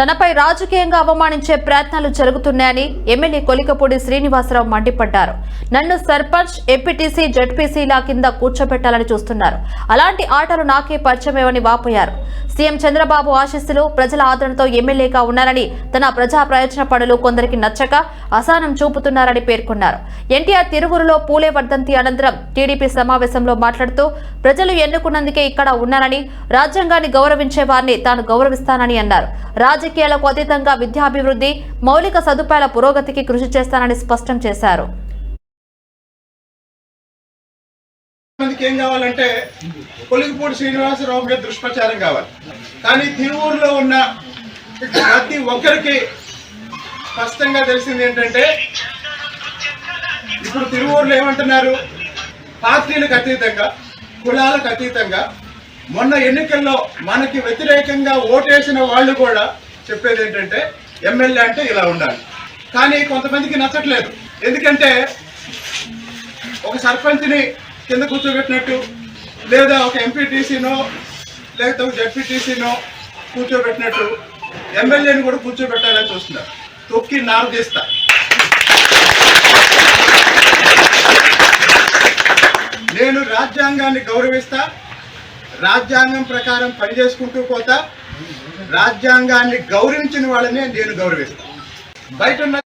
తనపై రాజకీయంగా అవమానించే ప్రయత్నాలు జరుగుతున్నాయని ఎమ్మెల్యే కొలికపూడి శ్రీనివాసరావు మండిపడ్డారు. నన్ను సర్పంచ్ ఎంపీటీసీ జడ్పీసీల కింద కూర్చోబెట్టాలని చూస్తున్నారు. అలాంటి ఆటలు నాకే పరిచయమేవని వాపోయారు. సీఎం చంద్రబాబు ఆశీస్సులు ప్రజల ఆదరణతో ఎమ్మెల్యేగా ఉన్నారని తన ప్రజా ప్రయోజన పనులు కొందరికి నచ్చక అసహనం చూపుతున్నారని పేర్కొన్నారు. ఎన్టీఆర్ తిరువురులో పూలే వర్ధంతి అనంతరం టీడీపీ సమావేశంలో మాట్లాడుతూ ప్రజలు ఎన్నుకున్నందుకే ఇక్కడ ఉన్నానని రాజ్యాంగాన్ని గౌరవించే వారిని తాను గౌరవిస్తానని అన్నారు. రాజకీయాలకు అతీతంగా విద్యాభివృద్ధి మౌలిక సదుపాయాల పురోగతికి కృషి చేస్తానని స్పష్టం చేశారు. మందికి ఏం కావాలంటే కొలిగిపూడి శ్రీనివాసరావు మీద దుష్ప్రచారం కావాలి. కానీ తిరువూరులో ఉన్న ప్రతి ఒక్కరికి స్పష్టంగా తెలిసింది ఏంటంటే ఇప్పుడు తిరువూరులో ఏమంటున్నారు? పార్టీలకు అతీతంగా కులాలకు అతీతంగా మొన్న ఎన్నికల్లో మనకి వ్యతిరేకంగా ఓటేసిన వాళ్ళు కూడా చెప్పేది ఏంటంటే ఎమ్మెల్యే అంటే ఇలా ఉండాలి. కానీ కొంతమందికి నచ్చట్లేదు. ఎందుకంటే ఒక సర్పంచ్ని కింద కూర్చోబెట్టినట్టు. లేదా ఒక ఎంపీటీసీనో లేకపోతే ఒక జడ్పీటీసీనో కూర్చోబెట్టినట్టు. ఎమ్మెల్యేని కూడా కూర్చోబెట్టాలని చూస్తున్నారు. తొక్కి నారదీస్తా నేను రాజ్యాంగాన్ని గౌరవిస్తా. రాజ్యాంగం ప్రకారం పనిచేసుకుంటూ పోతా. రాజ్యాంగాన్ని గౌరవించిన వాళ్ళనే నేను గౌరవిస్తా. బయట ఉన్న